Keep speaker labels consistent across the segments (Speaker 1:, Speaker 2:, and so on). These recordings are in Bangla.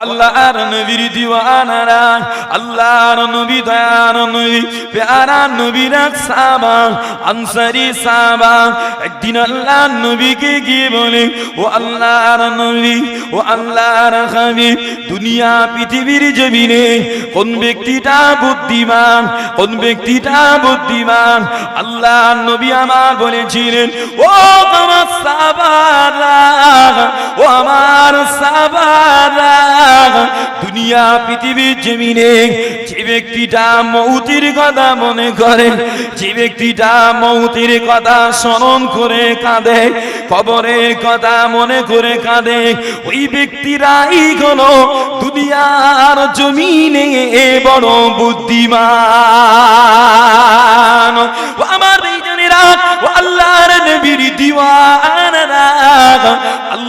Speaker 1: আল্লাহর নবীর দিওয়ানারা, আল্লাহর নবী দয়ার নবী, প্যারা নবীর সাহাবা, আনসারি সাহাবা, একদিন আল্লাহর নবীকে গিয়ে বলে, ও আল্লাহর নবী, ও আল্লাহর হাবিব দুনিয়া, পৃথিবীর জমিনে কোন ব্যক্তিটা বুদ্ধিমান, কোন ব্যক্তিটা বুদ্ধিমান? আল্লাহর নবী আমার বলেছিলেন, ও আমার সাহাবারা, ও আমার সাহাবারা দুনিয়া পৃথিবীর জমিনে যে ব্যক্তিটা মৌতির কথা মনে করে, যে ব্যক্তিটা মৌতির কথা স্মরণ করে কাঁদে, কবরের কথা মনে করে কাঁদে, ওই ব্যক্তিরাই হলো দুনিয়ার জমিনে বড় বুদ্ধিমান। আমার এই জনেরা আল্লাহর নবীর দিওয়ানারা।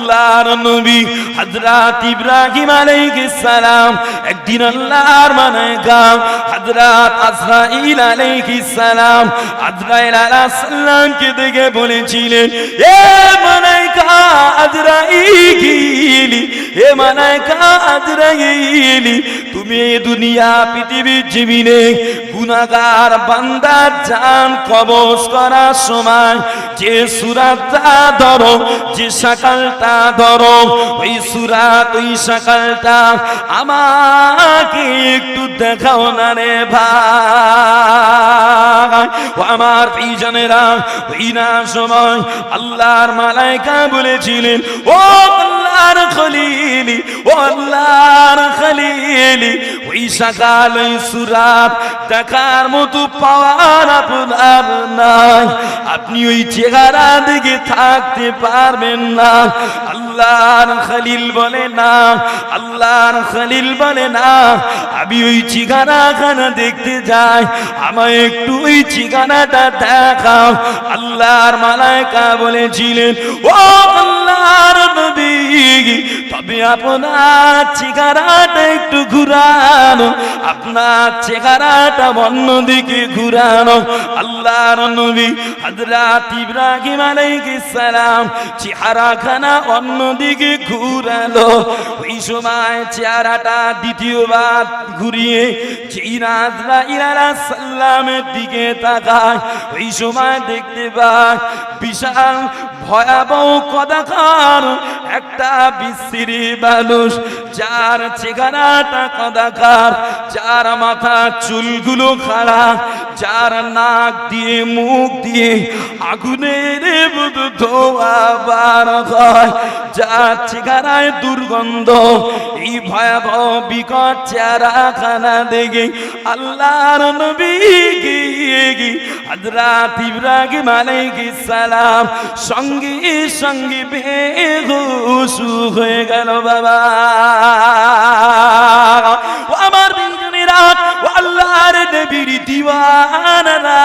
Speaker 1: আল্লাহর নবী হযরত ইব্রাহিম আলাইহিস সালাম একদিন আল্লাহর মালাইকা হযরত আজরাইল আলাইহিস সালাম আজরাইল আলাইহিস সালামকে দেখে বলেছিলেন, এ মালাইকা আজরাইল, এ মালাইকা আজরাইল, তুমি এই দুনিয়া পৃথিবীর জমিনে গুনাহগার বান্দার জান কবজ করার সময় যে সুরাতটা ধরো, যে সকালটা ধরো। ওই সুরাত ওই সকালটা আমাকে একটু দেখাও না রে ভাই। আমার পিজনেরা ওই না সময় আল্লাহর মালাইকা বলেছিলেন, ও আল্লাহর খলিলি, ও আল্লাহর খলিলি, ওই সকাল ওই সুরাত দেখার মতো পাওয়ার আপনার নাই। আপনি ওই চেহারা দিকে থাকতে পারবেন না। আল্লাহর খলিল বলে না, আল্লাহর খলিল বলে না। আমি ওই ঠিকানাখানা দেখতে যাই, আমায় একটু ওই ঠিকানাটা দেখাও। আল্লাহর মালাইকা বলেছিলেন, ও আল্লাহর নবী, তবে আপনার চেহারাটা একটু ঘুরানো, আপনার চেহারাটা অন্যদিকে ঘুরানো। আল্লাহর নবী হযরত ইব্রাহিম আলাইহিস সালাম চেহারাখানা অন্যদিকে ঘুরালো। ওই সময় চেহারাটা দ্বিতীয়বার ঘুরিয়ে সাল্লামের দিকে তাকায়। ওই সময় দেখতে পায় বিশাল ভয়াবহ কদাকার একটা বিশ্রী মানুষ যার চেহারাটা কদাকার যার মাথা চুলগুলো খাড়া, যার নাক দিয়ে, মুখ দিয়ে আগুনের ধোয়া বার হয়, যার চেহারায় দুর্গন্ধ, এই ভয়াবহ বিকট চেহারা খানা দেখে আল্লাহর নবী গিয়ে গিয়ে হযরত ইব্রাহিম আলাইহিস সালাম সঙ্গে সঙ্গে বেহুশ হয়ে গেল বাবা। ও আমার বিজনেরা ও আল্লাহর নবীর দিওয়ানারা।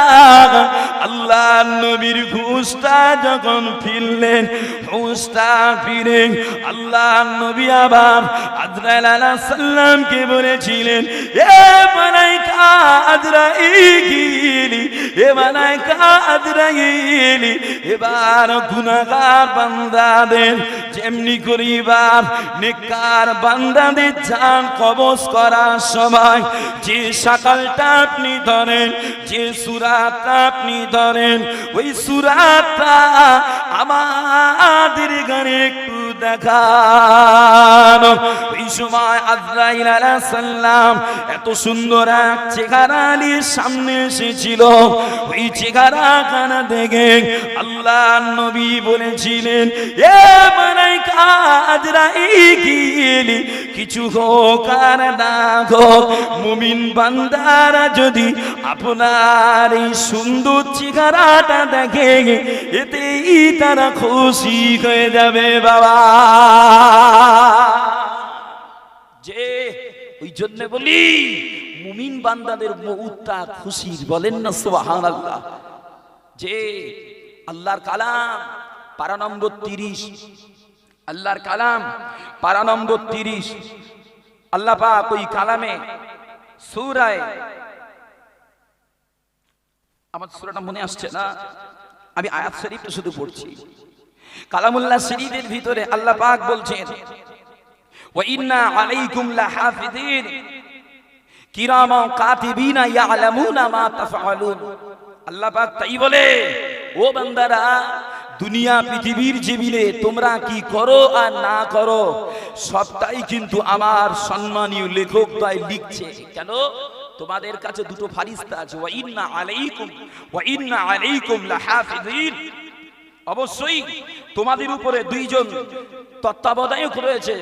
Speaker 1: আল্লাহর নবীর ঘুষটা যখন ফিরলেন ঘুষটা ফিরে আল্লাহর নবী আবার আজরাইল আলাইহিস সালামকে বলেছিলেন, এ মালাইকা আজরাইল, এ মালাইকা আজরাইল, এবার বান্দাদের যেমনি করিবার নিকার বান্দাদের চান কবজ করার সময়, যে সকালটা আপনি ধরেন, যে সুরাতটা আপনি ধরেন, ওই সুরাতটা আমাদের গানে একটু দেখানো। ওই সময় আজরাইল এত সুন্দর এক চেহারা সামনে এসেছিল। ওই চেহারা কানা দেখে আল্লাহ নবী বলেছিলেন, এ কিছু হোক আর না হোক, মুমিন বান্দারা যদি আপনার এই সুন্দর চেহারাটা দেখে, এতেই তারা খুশি হয়ে যাবে বাবা। যে ওই জন্য বলি, মুমিন বান্দাদের মৌতটা খুশির বলেন না সুবহান আল্লাহ যে, আল্লাহর কালাম, পারা নম্বর তিরিশ। আল্লাহর কালাম, পারা নম্বর তিরিশ। আল্লাহ পাক ওই কালামে সুরায় আমার সুরাটা মনে আসছে না? আমি আয়াত শরীফটা শুধু পড়ছি। কালামুল্লাহ শরীফের ভিতরে আল্লাহ পাক বলছেন, ওয়া ইন্না আলাইকুম লাহাফিদিন কাতিবিনা ইয়ালামুনা মা তাফআলুন। আল্লাহ পাক তাই বলে, ও বান্দারা, দুনিয়া পৃথিবীর তোমরা কি করো আর না করো, সবটাই কিন্তু আমার সম্মানীয় লেখক তাই লিখছে। কেন? তোমাদের কাছে দুটো ফারিস্তা আছে, ওয়া আলাইকুম ওয়া আলাইকুম লাহাফিদিন অবশ্যই তোমাদের উপরে দুইজন তত্ত্বাবধায়ক রয়েছে,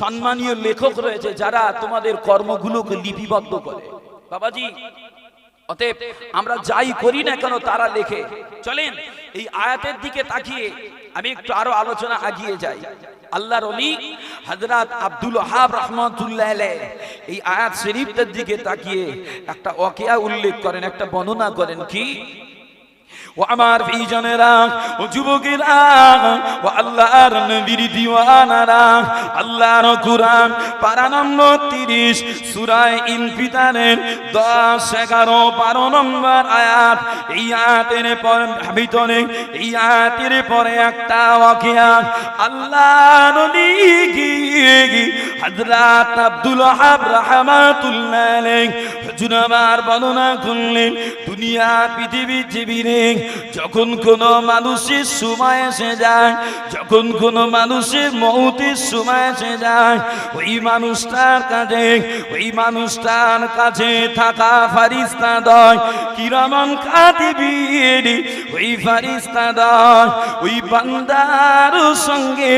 Speaker 1: সম্মানীয় লেখক রয়েছে, যারা তোমাদের কর্মগুলোকে লিপিবদ্ধ করে। বাবাজি, অতএব আমরা যাই করি না কেন তারা লেখে। চলেন, এই আয়াতের দিকে তাকিয়ে আমি একটু আরও আলোচনা আগিয়ে যাই। আল্লাহর অলি হযরত আব্দুল ওহাব রহমাতুল্লাহ এই আয়াত শরীফটার দিকে তাকিয়ে একটা ওয়াকিয়া উল্লেখ করেন, একটা বর্ণনা করেন কি? ও আমার ভাইজানেরা ও যুবকেরা, ও আল্লাহর নবীর দিওয়ানারা, আল্লাহর কোরআন, পারা নম্বর তিরিশ, সুরায় ইনফিতারের দশ, এগারো, বারো নম্বর আয়াত। এই আয়াতের পর ভিতরে, এই আয়াতের পরে একটা ওয়াকিয়া। আল্লাহ নবী হযরত আব্দুল হাব রাহমাতুল্লাহ আমার বর্ণনা করলেন, দুনিয়া, পৃথিবী, জীবিনে যখন কোন মানুষের সময় এসে যায়, যখন কোন মানুষের মৌতের সময় এসে যায়, ওই মানুষটার কাছে, ওই মানুষটার কাছে থাকা ফারিস্তা দয় কিরমন কাতিবির ওই ফারিস্তা দয় ওই বান্দার সঙ্গে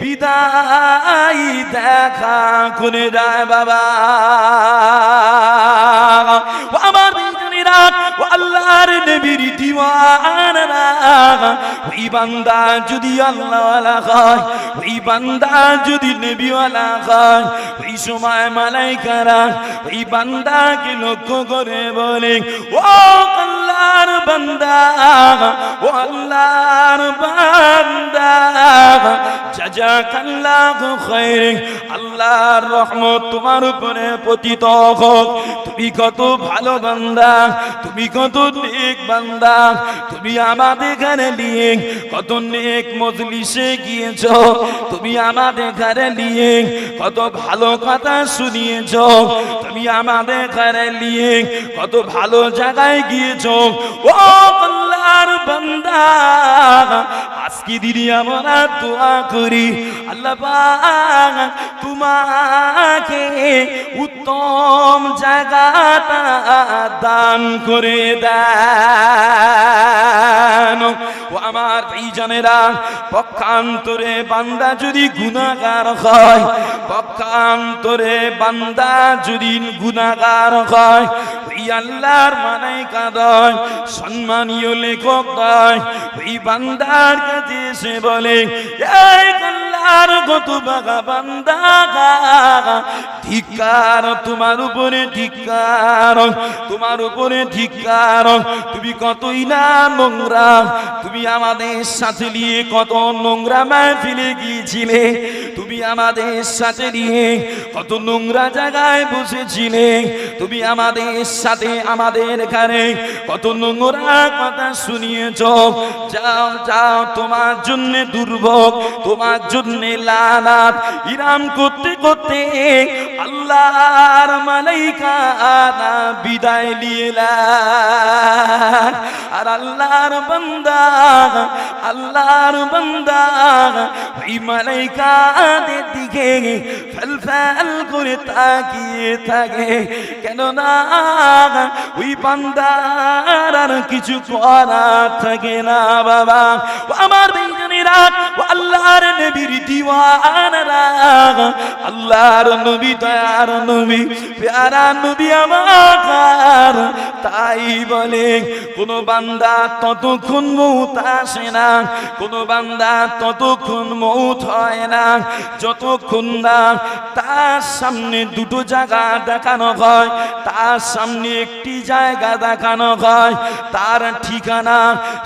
Speaker 1: বিদায় দেখা করে যায় বাবা। ও আমার বিজনীরা ও আল্লাহর নবীর দিওয়ানারা। ওই বান্দা যদি আল্লাহওয়ালা হয়, ওই বান্দা যদি নবীওয়ালা হয়, ওই সময় মালাইকারা ওই বান্দাকে লক্ষ্য করে বলে, ও আল্লাহর বান্দা, ও আল্লাহর বান্দা জাজাকাল্লাহু খাইর আল্লাহর রহমত তোমার উপরে পতিত হোক। তুমি কত ভালো বান্দা, তুমি কত নেক বান্দা, তুমি আমাদের ঘরে নিয়ে কত নেক মজলিসে গিয়েছ, তুমি আমাদের ঘরে নিয়ে কত ভালো কথা শুনিয়েছ, তুমি আমাদের ঘরে নিয়ে কত ভালো জায়গায় গিয়েছ। ও আল্লাহর বান্দা, আজকে দিদি আমরা দোয়া করি। আল্লাহ পাক তোমাকে উত্তম জায়গাটা দান করে দেন। ও আমার ভাইজানেরা পক্ষান্তরে বান্দা যদি গুণাগার হয়, পক্ষান্তরে বান্দা যদি গুণাগার হয় আল্লাহর মানে কাদয় সম্মানীয় লেখক দয়, ওই বান্দার কাছে এসে বলে, এই আল্লাহর গত বাগা বান্দা ধিকার তোমার উপরে ধিকার তোমার উপরে ধিকার তুমি কতই না নোংরা, তুমি আমাদের সাথে নিয়ে কত নোংরা মাহফিলে গিয়েছিলে। তুমি আমাদের সাথে নিয়ে কত নোংরা জায়গায় বসেছিলে। তুমি আমাদের সাথে আমাদের এখানে কত নোংরা কথা শুনিয়েছ। যাও যাও, তোমার জন্য দুর্ভোগ, তোমার জন্য লানাত ইরাম করতে করতে আল্লাহর মালাইকা বিদায় নিয়ে আর আল্লাহর বান্দা আল্লাহর বান্দা। ওই মালাইকাদের দিকে ফেল ফেল করে তাকিয়ে থাকে। কেন না ওই বান্দার আর কিছু করার থাকে না বাবা। আমার বেজনীরা আল্লাহর নবীর দিওয়ানারা। আল্লাহর নবী, দয়ার নবী, প্যারা নবী আমার। তাই বলে, কোন বান্দা ততক্ষণ মৌত আসে না। কোন বান্দা ততক্ষণ মৌত হয় না। যতক্ষণ না তার সামনে দুটো জায়গা দেখানো হয়, তার সামনে একটি জায়গা দেখানো হয়, তার ঠিকানা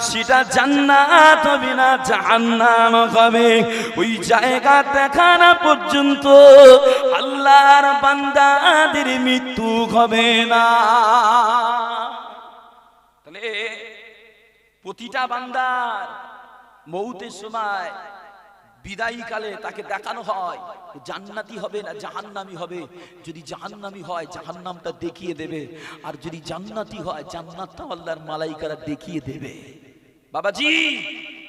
Speaker 1: সেটা জান্নাত হবে না, জাহান্নাম হবে। ওই জায়গা দেখানো পর্যন্ত আল্লাহর বান্দাদের মৃত্যু হবে না। প্রতিটা বান্দার মৌতের সময় বিদায়ী কালে তাকে দেখানো হয়, জান্নাতি হবে না জাহান্নামি হবে। যদি জাহান্নামি হয়, জাহান্নামটা দেখিয়ে দেবে। আর যদি জান্নাতি হয়, জান্নাতটা আল্লাহর মালাইকারা দেখিয়ে দেবে। বাবাজি,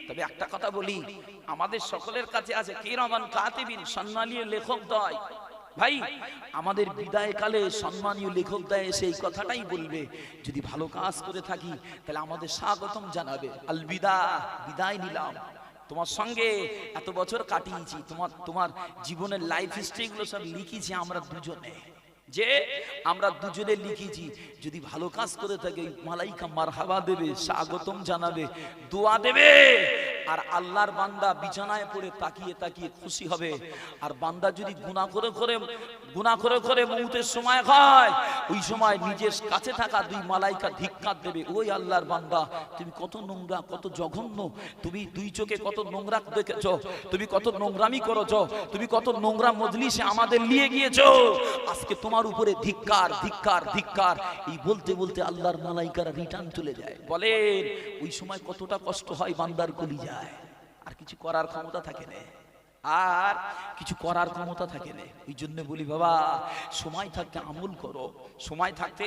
Speaker 1: তবে একটা কথা বলি, আমাদের সকলের কাছে আছে কিরমান কাতিবিন সম্মানীয় লেখক দয়। ভাই, আমাদের বিদায় কালে সম্মানীয় লেখক দেয় এসে এই কথাটাই বলবে। যদি ভালো কাজ করে থাকি, তাহলে আমাদের স্বাগতম জানাবে। আল বিদা বিদায় নিলাম। তোমার সঙ্গে এত বছর কাটিয়েছি, তোমার তোমার জীবনের লাইফ হিস্ট্রিগুলো সব লিখেছি আমরা দুজনে। যে আমরা দুজনে লিখেছি, যদি ভালো কাজ করে থাকে মালাইকা মারহাবা দেবে, স্বাগতম জানাবে, দোয়া দেবে, আর আল্লাহর বান্দা বিছানায় পড়ে তাকিয়ে তাকিয়ে খুশি হবে। আর বান্দা যদি গুনাহ করে করে, গুনাহ করে করে মৌতের সময় হয় ওই সময় নিজের কাছে থাকা দুই মালাইকা ধিক্কার দেবে, ওই আল্লাহর বান্দা, তুমি কত নোংরা, কত জঘন্য, তুমি দুই চোখে কত নোংরা দেখেছ, তুমি কত নোংরামি করেছ, তুমি কত নোংরা মজলিসে আমাদের নিয়ে গিয়েছো, আজকে তোমার উপরে ধিক্কার ধিক্কার ধিক্কার। এই বলতে বলতে আল্লাহর মালাইকারা রিটার্ন চলে যায়। বলেন, ওই সময় কতটা কষ্ট হয় বান্দার কলি যায় আর কিছু করার ক্ষমতা থাকে না। আর কিছু করার ক্ষমতা থাকে না। ওই জন্য বলি, বাবা, সময় থাকতে আমল করো, সময় থাকতে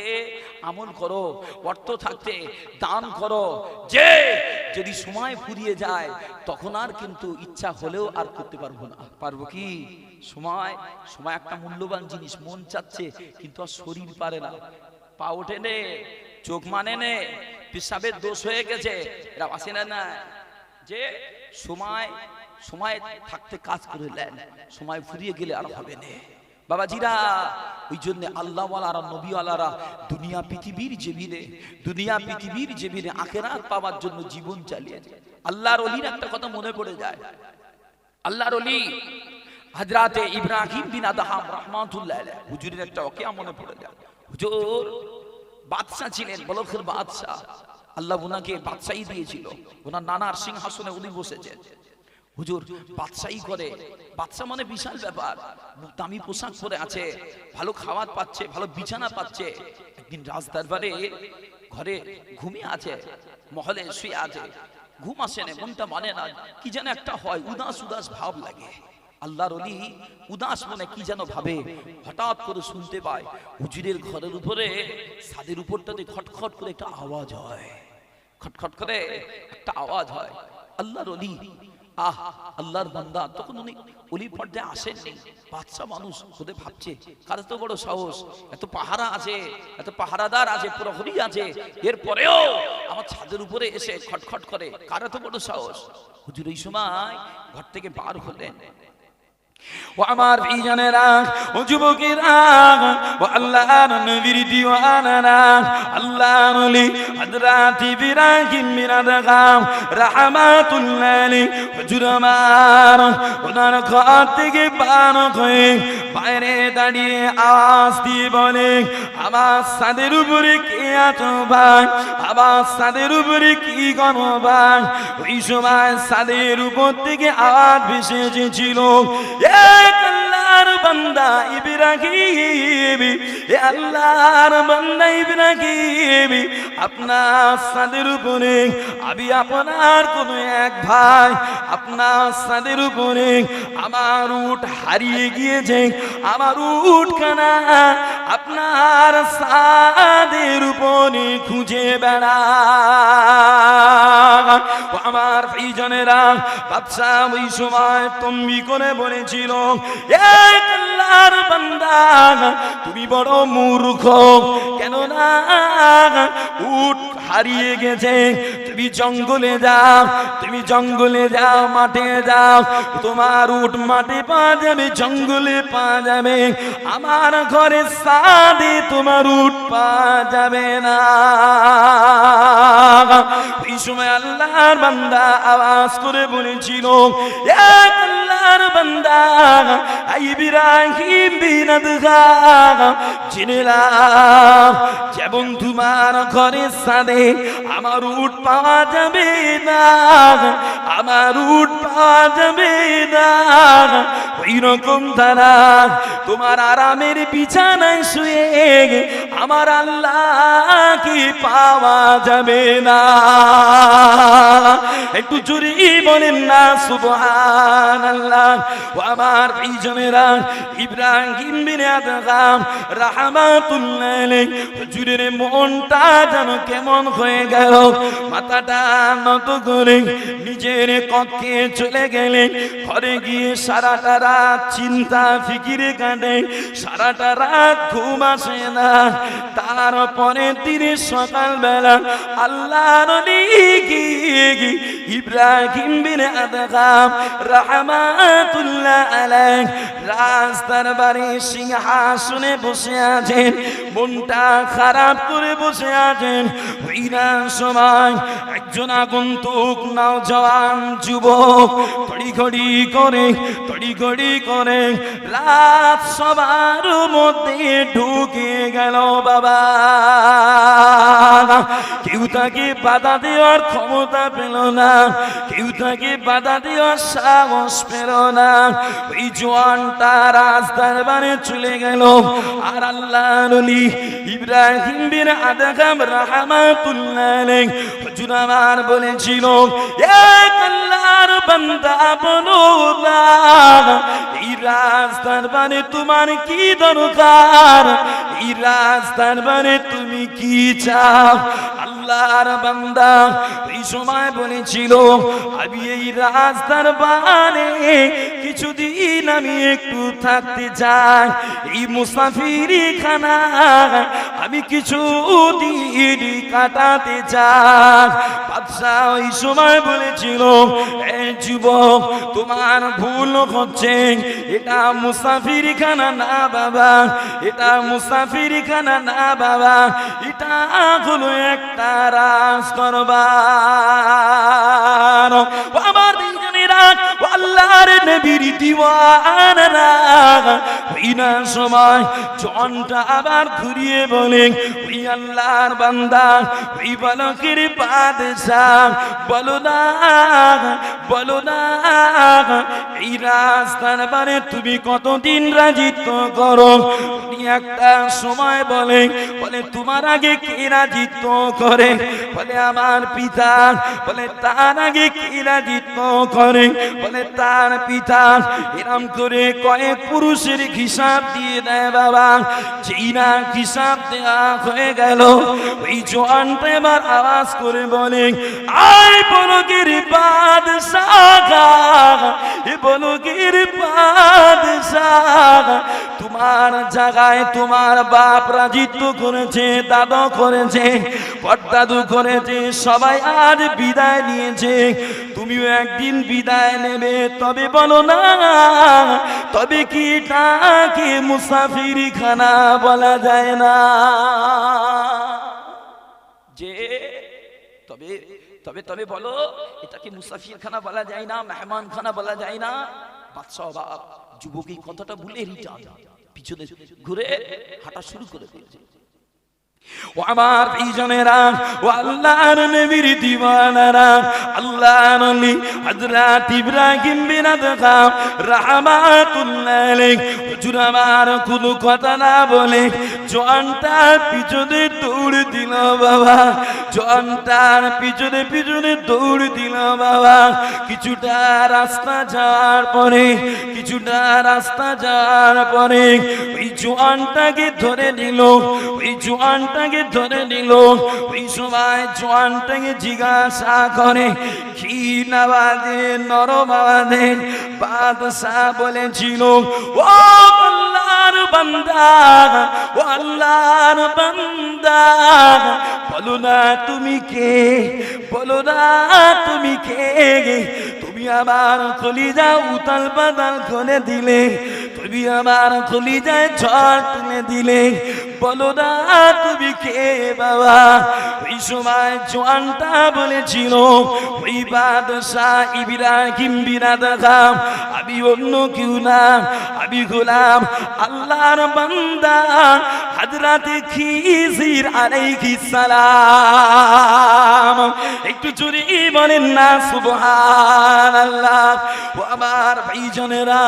Speaker 1: আমল করো, অর্থ থাকতে দান করো। যে, যদি সময় ফুরিয়ে যায়, তখন আর কিন্তু ইচ্ছা হলেও আর করতে পারব না। পারব কি? সময় সময় একটা মূল্যবান জিনিস, মন চাচ্ছে, কিন্তু আর শরীর পারে না। পা ওঠে নে, চোখ মানে নে, পেশাবের দোষ হয়ে গেছে। এরা আসে না না। যে, সময় সময় থাকতে কাজ করে নেন, সময় ফুরিয়ে গেলে আর হবে না। বাবাজিরা ওই জন্য আল্লাহওয়ালারা, নবীওয়ালারা দুনিয়া পৃথিবীর জেবিনে, দুনিয়া পৃথিবীর জেবিনে আখেরাত পাওয়ার জন্য জীবন চালিয়েছে আল্লাহর অলির একটা কথা মনে পড়ে যায়। আল্লাহর অলি হাজরাতে ইব্রাহিম বিন আদহাম রহমাতুল্লাহ হুজুরের একটা ওকিয়া মনে পড়ে যায়। হুজুর, বাদশাহ ছিলেন, বলখের বাদশাহ। আল্লাহ উনাকে বাদশাহী দিয়েছিল। ওনার নানার সিংহাসনে উনি বসেছেন। হুজুর, বাদশাহী করে। বাদশা মানে বিশাল ব্যাপার। দামি পোশাক পরে আছে, ভালো খাবার পাচ্ছে, ভালো বিছানা পাচ্ছে। একদিন রাজ দরবারে ঘরে ঘুমিয়ে আছে, মহলে শুয়ে আছে। ঘুম আসে না মনটা মানে না, কি যেন একটা হয়, উদাস উদাস ভাব লাগে। আল্লাহর অলি উদাস মনে কি যেন ভাবে, হঠাৎ করে শুনতে পায়, হুজুরের ঘরের উপরে, ছাদের উপরটাতে খটখট করে একটা আওয়াজ হয়। খটখট করে একটা আওয়াজ হয়। আল্লাহর অলি আহ, আল্লাহর বান্দা, তখন উনি অলি পর্যায়ে আসেননি বাচ্চা মানুষ খুদে ভাবছে, কার এত বড় সাহস? এত পাহারা আছে, এত পাহারাদার আছে প্রহরী আছে। এরপরেও আমার ছাদের উপরে এসে খটখট করে, কার এত বড় সাহস? হুজুর এই সময় ঘর থেকে বার হলেন। ও আমার বিজনেরা ও যুবকেরা, ও আল্লাহর নবীর দিওয়ানারা রাহমাতুল্লাহ আলাইহি হুজুর আমার ওনার ঘর থেকে বার হয়ে বাইরে দাঁড়িয়ে আওয়াজ দিয়ে বলে, আমার সাদের উপরে কে আছো ভাই? আমার সাদের উপরে কি করো ভাই? ওই সময় সাদের উপর থেকে আওয়াজ ভেসে এসেছিল এক আল্লাহর বান্দা ইব্রাহিম। এ আল্লাহর বান্দা ইব্রাহিম। আপনার সাদের উপরে আমি আপনার কোন এক ভাই, আপনার সাদের উপরে আমার উট হারিয়ে গিয়েছে, আমার উট খানা আপনার সাদের উপরে খুঁজে বেড়া আমার প্রিয়জনেরা বাদশা ওই সময় তম্বি করে বলেছিল এক আল্লাহর বান্দা। তুমি বড় মূর্খ। কেন না উট হারিয়ে গেছে। তুমি জঙ্গলে যাও, তুমি জঙ্গলে যাও, মাঠে যাও। তোমার উট মাঠে পাওয়া যাবে, জঙ্গলে পাওয়া যাবে। আমার ঘরে সাদে তোমার উট পাওয়া যাবে না। ওই সময় আল্লাহর বান্দা আওয়াজ করে বলেছিল আল্লাহর বান্দা ইব্রাহিম বিন জেনেলাম যেমন তোমার সাদে, আমার উট পাওয়া যাবে না, আমার উট পাওয়া যাবে না। ওই রকম তারা তোমার আরামের বিছানায় শুয়ে আমার আল্লাহ কি পাওয়া যাবে না। একটু জুরি বলেন না আল্লাহ আমার এই জনেরা ইব্রাহিম বিন আদগাম রাহমাতুল্লাহ হুজুরের মনটা যেন কেমন হয়ে গেল। মাথাটা নত করে নিজের কক্ষে চলে গেলে, ঘরে গিয়ে সারাটা রাত চিন্তা ফিকিরে কাটে সারাটা রাত ঘুম আসে না। তারপরে তিনি সকালবেলা আল্লাহর গিয়ে ইব্রাহিম বিন আদগাম রাহমাতুল্লাহ আলাইহি রাস্তার বাড়ি সিংহাসনে বসে আছেন, মনটা খারাপ করে বসে আছেন। ওই সময়, একজন আগন্তুক, নাও জওয়ান যুবক, তড়িঘড়ি করে তড়িঘড়ি করে রাত সবার মধ্যে ঢুকে গেল বাবা। কেউ তাকে বাধা দেওয়ার ক্ষমতা পেল না, কেউ তাকে বাধা দেওয়ার সাহস পেল না। ওই জোয়ানটা রাস্তার বারে চলে গেল। আর আল্লাহ নলি ইব্রাহিম বিন আদাকাম রাহমাতুল্লাহ আলাইহি। হুজুর আমার বলেছিল এক আল্লাহর বান্দা বলো না। এই বারে তোমার কি দরকার? এই রাস্তার বারে তুমি কি চাও? আল্লাহর বান্দা এই সময় বলেছিল, আমি এই রাস্তার বারে কিছুদিন আমি একটু থাকতে চাই। এই মুসাফিরি খানা আমি কিছু দিন কাটাতে চাই। বাদশাহ ওই সময় বলেছিল যুবক তোমার ভুল হচ্ছে। এটা মুসাফিরি খানা না বাবা। এটা মুসাফিরি খানা না বাবা। এটা হলো একটা রাজ করবার নবীর সময় জনটা আবার ঘুরিয়ে বলে, ওই আল্লাহর বান্দা, ওই বালকের বাদশাহ, বলো না বলো না, এই রাস্তার বারে তুমি কতদিন রাজিত্ব করো? একটা সময় বলে বলে, তোমার আগে কে রাজিত্ব করে? বলে, আমার পিতা। বলে, তার আগে কে রাজিত্ব করে? বলে, তার পিতা এরম করে কয়েক পুরুষের হিসাব দিয়ে দেয় বাবা। যেই না হিসাব দেওয়া হয়ে গেল, ওই আওয়াজ করে বলে বাদশাহ তোমার জায়গায় তোমার বাপ রাজিত্ব করেছে, দাদা করেছে পর্দাদু করেছে, সবাই আজ বিদায় নিয়েছে। তুমিও একদিন বিদায় নেবে, তবে বলো না, তবে কি তাকে মুসাফিরি খানা বলা যায় না? যে, তবে তবে তবে বলো এটাকে মুসাফির খানা বলা যায় না মেহমান খানা বলা যায় না? বাদশাহ অবাক যুবক কথাটা ভুলে রিটার্ন, পিছনে ঘুরে হাঁটা শুরু করে দিয়েছে। ও আমার প্রিয়জনেরা ও আল্লাহর নবীর দিওয়ানারা আল্লাহ নবী হযরত ইব্রাহিম বিন আদগাম রাহমাতুল্লাহ আলাইহি। হুজুর আমার কোনো কথা না বলে জোয়ানটা পিছনে দৌড় দিল বাবা, জোয়ানটার পিছনে পিছনে দৌড় দিল বাবা। কিছুটা রাস্তা যাওয়ার পরে, কিছুটা রাস্তা যাওয়ার পরে ওই জোয়ানটাকে ধরে নিল, ওই জোয়ানটাকে ধরে নিল। ওই সময় জোয়ানটাকে জিজ্ঞাসা করে, কি নাবাদে নরম আওয়াজে? বাদশাহ বলেছিল, ও আল্লাহর বান্দা। বলো না তুমি কে? বলো না তুমি কে? তুমি আমার কলিজা উতাল পাতাল করে দিলে। তুমি আমার কলিজায় ঝড় তুলে দিলে। বলো না তুমি কে বাবা? ওই সময় জোয়ানটা বলেছিল, ওই বাদশাহ ইব্রাহিম বিনাদাম আমি অন্য কেউ না, আমি গোলাম আল্লাহর বান্দা হাজরাতে খিজির আলাইহিস সালাম। একটু জোরে বলেন না, সুবহানাল্লাহ। ও আমার ভাইজনেরা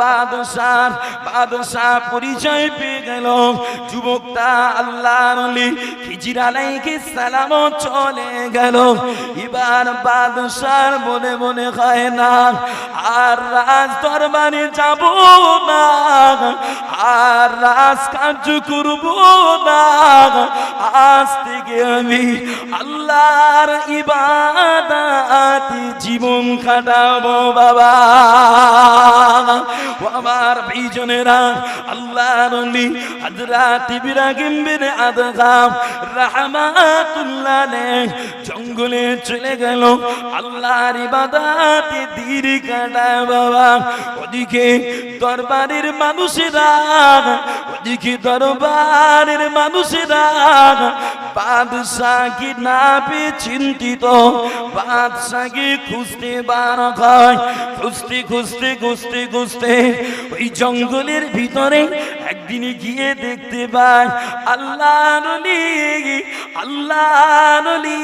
Speaker 1: বাদশাহ বাদশাহ পরিচয় পেয়ে গেল। যুবকটা আল্লাহর ওলি খিজির আলাইহিস সালাম চলে গেল। এবার বাদশার মনে মনে হয় না, আর রাজ দরবারে যাব না। আর রাজ কার্য করব না। আজ থেকে আমি আল্লাহর ইবাদত জীবন কাটাবো বাবা। আমার ভাইজনেরা আল্লাহর অলি হযরত ইব্রাহিম বিন আদগাম রাহমাতুল্লাহ আলাইহি জঙ্গলে চলে গেল। আল্লাহর ইবাদতে দিন কাটায় বাবা। ওদিকে দরবারের মানুষেরা ওদিকে দরবারের মানুষেরা বাদশাহকে না পেয়ে চিন্তিত বাদশাহকে খুঁজতে বার হয়। খুঁজতে খুঁজতে খুঁজতে খুঁজতে ওই জঙ্গলের ভিতরে একদিন গিয়ে দেখতে পাই আল্লাহ আল্লাহ নলি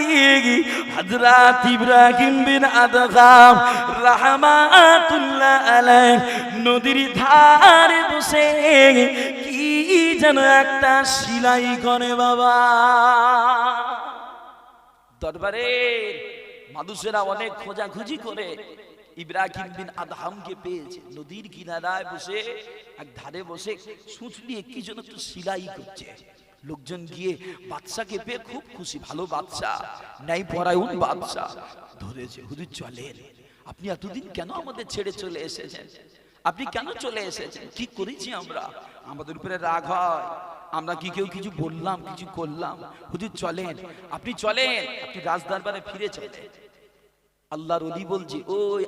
Speaker 1: হযরত ইব্রাহিম বিন আদগাম রাহমাতুল্লাহ আলাইহি নদীর ধারে বসে, কি যেন একটা সিলাই করে বাবা। দরবারের মানুষেরা অনেক খোঁজাখুঁজি করে ইব্রাহিম বিন আদহামকে পেয়েছে। নদীর কিনারায় বসে, এক ধারে বসে সুচলিয়ে কি যেন একটু সিলাই করছে। লোকজন গিয়ে বাদশাকে পেয়ে খুব খুশি। ভালো বাদশা নাই পরায়ণ বাদশা। ধরেছে, হুজুর, চলেন। আপনি এতদিন কেন আমাদের ছেড়ে চলে এসেছেন? আপনি কেন চলে এসেছেন? কি করেছি আমরা? আমাদের উপরে রাগ হয়। আমরা কি কেউ কিছু বললাম কিছু করলাম? হুজুর চলেন। আপনি চলেন আপনি রাজ দরবারে ফিরে চলেন। আল্লাহর অলি বলছে ওই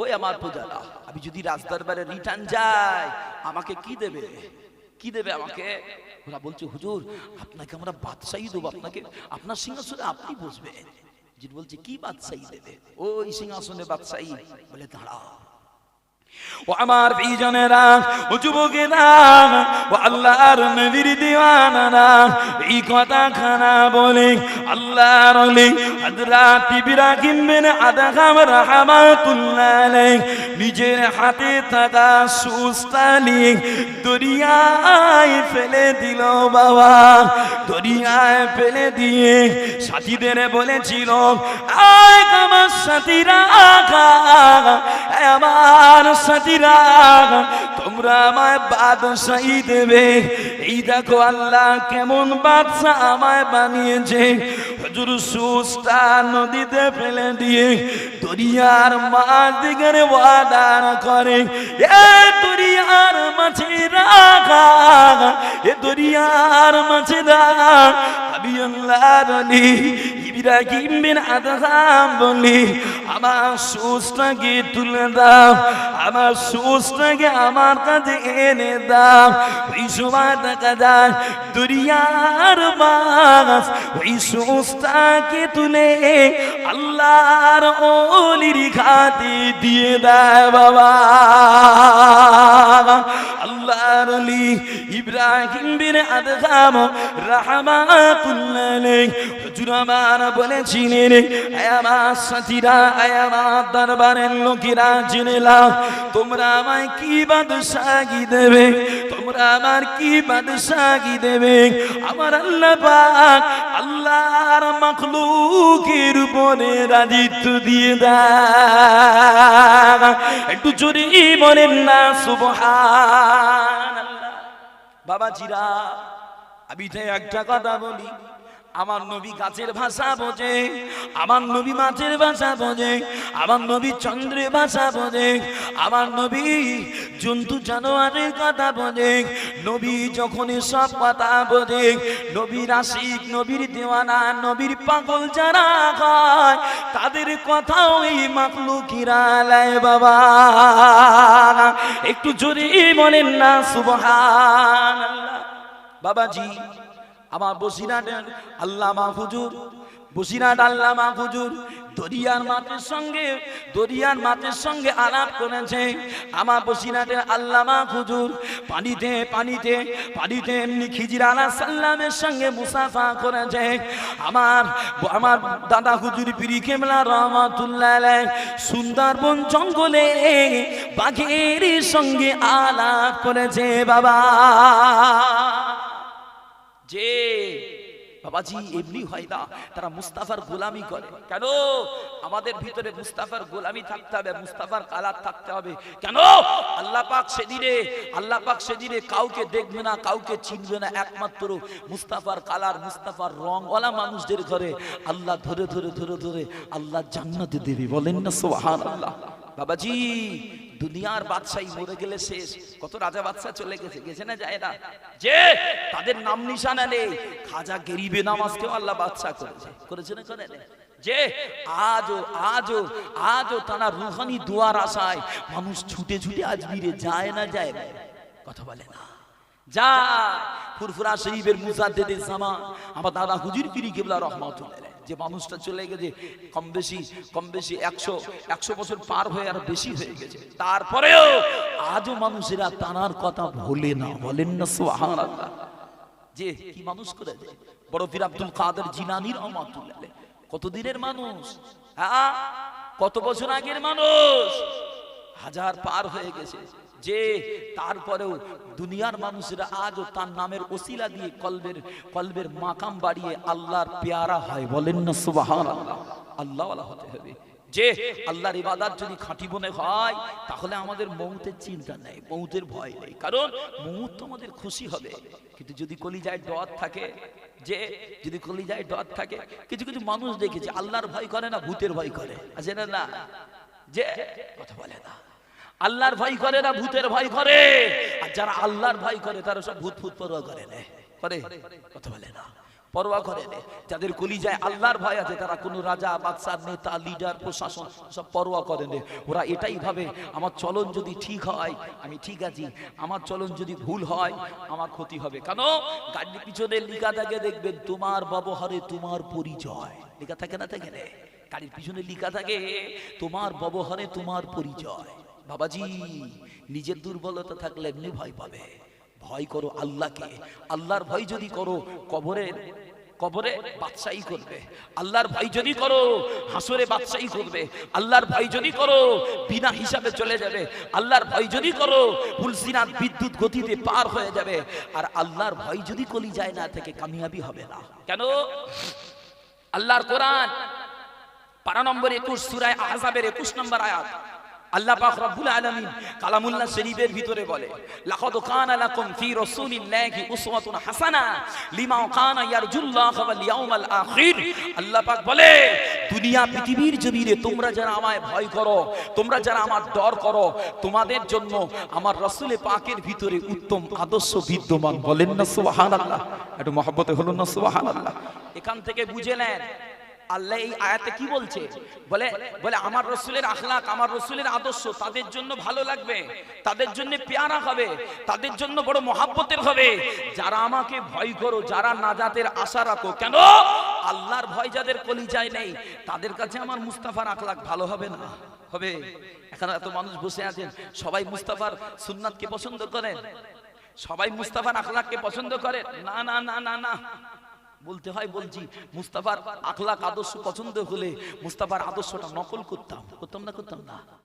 Speaker 1: ওই আমার পূজারা আমি যদি রাজ দরবারে রিটার্ন যাই আমাকে কি দেবে? কি দেবে? আমাকে? ওরা বলছে হুজুর আপনাকে আমরা বাদশাহী দেবো আপনাকে আপনার সিংহাসনে আপনি বসবেন। যিনি বলছে কি বাদশাহী দেবে? ওই সিংহাসনে বাদশাহী। বলে দাঁড়াও ও আমার বিজনেরা ও যুবকেরা, ও আল্লাহর নবীর দিওয়ানারা, এই কথা খানা বলে আল্লাহর অলি হযরত ইব্রাহিম বিন আদহাম রাহমাতুল্লাহ আলাইহি নিজের হাতে থাকা সুস্তালি দরিয়ায় ফেলে দিল বাবা। দরিয়ায় ফেলে দিয়ে সাথীদের বলেছিল, আয় আমার সাথীরা আমার সাথীরা তোমরা আমায় বাদশাহী দেবে। এই দেখো আল্লাহ কেমন বাদশাহ আমায় বানিয়েছে। হজুর সুস্তা নদীতে ফেলে দিয়ে দরিয়ার মাছ দিকের ওয়াদার করে। এ দরিয়ার মাঝে রাখা, এ দরিয়ার বলি, আমার তুলে দাও, আমার আমার কাছে এনে দাও। ওই সময় দেখা যায় দুনিয়ার মাছ ওই সুসটাকে তুলে আল্লাহর ওলির খাতে দিয়ে দেয় বাবা। আল্লাহর আলী ইব্রাহিম বিন আদহাম রাহমাতুল্লাহ আমার বলেছিলেন আমার সাথীরা আমার দরবারের লোকেরা জেনে লাও তোমরা আমায় কি বাদশাহী দেবে? তোমরা আমার কি বাদশাহী দেবে? আমার আল্লাহ পাক আল্লাহর মাখলুকের উপরে রাজিত্ব দিয়ে দেয় একটু জোরে বলেন না, সুবহানাল্লাহ। বাবাজিরা, আমি তাই একটা কথা বলি। আমার নবী গাছের ভাষা বোঝে, আমার নবী মাছের ভাষা বোঝে, আমার নবী চন্দ্রের ভাষা বোঝে, আমার নবী জন্তু জানোয়ারের কথা বোঝে, নবী যখন সব কথা বোঝে নবীর আশিক নবীর দেওয়ানা, নবীর পাগল যারা হয়, তাদের কথাও এই মাকলুকিরা লাই বাবা। একটু জোরে বলেন না সুবহান বাবাজি আমার বসিরাটের আল্লাহ হুজুর বসিরাট আল্লামা হুজুর, দরিয়ার মাতের সঙ্গে, দরিয়ার মাতের সঙ্গে আলাপ করেছে। আমার বসিরাটের আল্লামা হুজুর, পানিতে পানিতে পানিতে এমনি খিজির আলা সাল্লামের সঙ্গে মুসাফা করেছে। আমার আমার দাদা হুজুর পিরি কেমলা রহমাতুল্লাহ সুন্দরবন জঙ্গলে বাঘের সঙ্গে আলাপ করেছে, বাবা। যে বাবাজি এমনি হয় না। তারা মুস্তাফার গোলামি করে। কেন? আমাদের ভিতরে মুস্তাফার গোলামি থাকতে হবে মুস্তাফার কালার থাকতে হবে। কেন? আল্লাহ পাক সেদিনে আল্লাহ পাক সেদিনে কাউকে দেখবে না কাউকে চিনবে না। একমাত্র মুস্তাফার কালার মুস্তাফার রং ওলা মানুষদের ঘরে। আল্লাহ ধরে ধরে ধরে ধরে আল্লাহ জান্নাতে দেবে। বলেন না সোহান আল্লাহ বাবাজি দুনিয়ার বাদশাহী মরে গেলে শেষ। কত রাজা বাদশা চলে গেছে গেছে না যায় না? যে তাদের নাম নিশানা নেই, খাজা গরিবে নামাজকেও আল্লাহ বাদশা করেছে। করেছে না করে? যে আজও আজও আজও তারা রুহানি দুয়ার আশায় মানুষ ছুটে ছুটে আজমিরে যায় না যায় না। কথা বলে না। যা ফুরফুরা শরীফের মুজাদ্দেদের জামা। আমার দাদা হুজুর পিরি কেবলা রহমাতুল্লাহ যে মানুষটা চলে গেছে, কম বেশি কম বেশি একশো একশো বছর পার হয়ে আর বেশি হয়ে গেছে। তারপরেও আজও মানুষেরা তানার কথা ভোলে না, বলেন না সোহান যে কি মানুষ করেছে বড় পীর আব্দুল কাদের জিনানির রহমাতুল্লাহ কত দিনের মানুষ হ্যাঁ? কত বছর আগের মানুষ? হাজার পার হয়ে গেছে। যে তারপরেও দুনিয়ার মানুষেরা আজও তার নামের ওসিলা দিয়ে কলবের কলবের মাকাম বাড়িয়ে আল্লাহর পেয়ারা হয়। বলেন না সুবাহান আল্লাহ হতে হবে। যে আল্লাহর ইবাদত যদি খাঁটি মনে হয়, তাহলে আমাদের মৌতের চিন্তা নেই, মৌতের ভয় নেই। কারণ মৌত তো আমাদের খুশি হবে। কিন্তু যদি কলিজায় ডর থাকে, যে যদি কলিজায় ডর থাকে, কিছু কিছু মানুষ দেখেছে, আল্লাহর ভয় করে না, ভূতের ভয় করে। আছে না? যে, কথা বলে না। আল্লাহর ভয় করে না ভূতের ভয় করে? আর যারা আল্লাহর ভয় করে, তারা সব ভূত ভূত পরোয়া করে না। করে? কথা বলে না। পরোয়া করে না। যাদের কলিজায় আল্লাহর ভয় আছে, তারা কোনো রাজা, বাদশার নেতা, লিডার, প্রশাসন, সব পরোয়া করে না। ওরা এটাই ভাবে, আমার চলন যদি ঠিক হয়, আমি ঠিক আছি। আমার চলন যদি ভুল হয়, আমার ক্ষতি হবে। কেন? গাড়ির পিছনে লিখা থাকে, দেখবেন তোমার ব্যবহারে তোমার পরিচয়। লেখা থাকে না থাকে না? গাড়ির পিছনে লিখা থাকে, তোমার ব্যবহারে তোমার পরিচয়। বাবাজি, নিজের দুর্বলতা থাকলে এমনি ভয় পাবে। ভয় করো আল্লাহকে। আল্লাহর ভয় যদি করো, কবরের কবরে বাদশাহী করবে। আল্লাহর ভয় যদি করো, হাসরে বাদশাহী করবে। আল্লাহর ভয় যদি করো, বিনা হিসাবে চলে যাবে। আল্লাহর ভয় যদি করো, ফুলসিনার বিদ্যুৎ গতিতে পার হয়ে যাবে। আর আল্লাহর ভয় যদি কলি যায় না থেকে, কামিয়াবি হবে না। কেন? আল্লাহর কোরআন পারা নম্বর একুশ, সুরায় আহজাবের একুশ নম্বর আয়াত। আল্লাহ পাক রব্বুল আলামিন কালামুল্লাহ শরীফের ভিতরে বলে, লাকাদ কানা লাকুম ফি রাসূলিল্লাহি উসওয়াতুন হাসানা লিমা কানা ইয়ারজুল্লাহ ওয়াল ইয়াউমাল আখির। আল্লাহ পাক বলে, দুনিয়া পৃথিবীর জমিনে তোমরা যারা আমায় ভয় করো, তোমরা যারা আমার ডর করো, তোমাদের জন্য আমার রাসূলে পাকের ভিতরে উত্তম আদর্শ বিদ্যমান। বলেন না সুবহানাল্লাহ, একটু মহব্বতে হলো না সুবহানাল্লাহ। এখান থেকে বুঝে নেন আল্লাহ এই আয়াতে কি বলছে? বলে বলে আমার রসুলের আখলাক, আমার রসুলের আদর্শ, তাদের জন্য ভালো লাগবে, তাদের জন্য পেয়ারা হবে, তাদের জন্য বড় মহাব্বতের হবে। যারা আমাকে ভয় করো, যারা নাজাতের আশা রাখো, কেন? আল্লাহর ভয় যাদের কলিজায় নেই, তাদের কাছে আমার মুস্তাফার আখলাক ভালো হবে না? হবে? এখানে এত মানুষ বসে আছেন, সবাই মুস্তাফার সুন্নাতকে পছন্দ করেন? সবাই মুস্তাফার আখলাককে পছন্দ করে না না না না না। বলতে হয়, বলছি, মুস্তাফার আখলাক আদর্শ পছন্দ হলে মুস্তাফার আদর্শটা নকল করতাম। করতাম না করতাম না।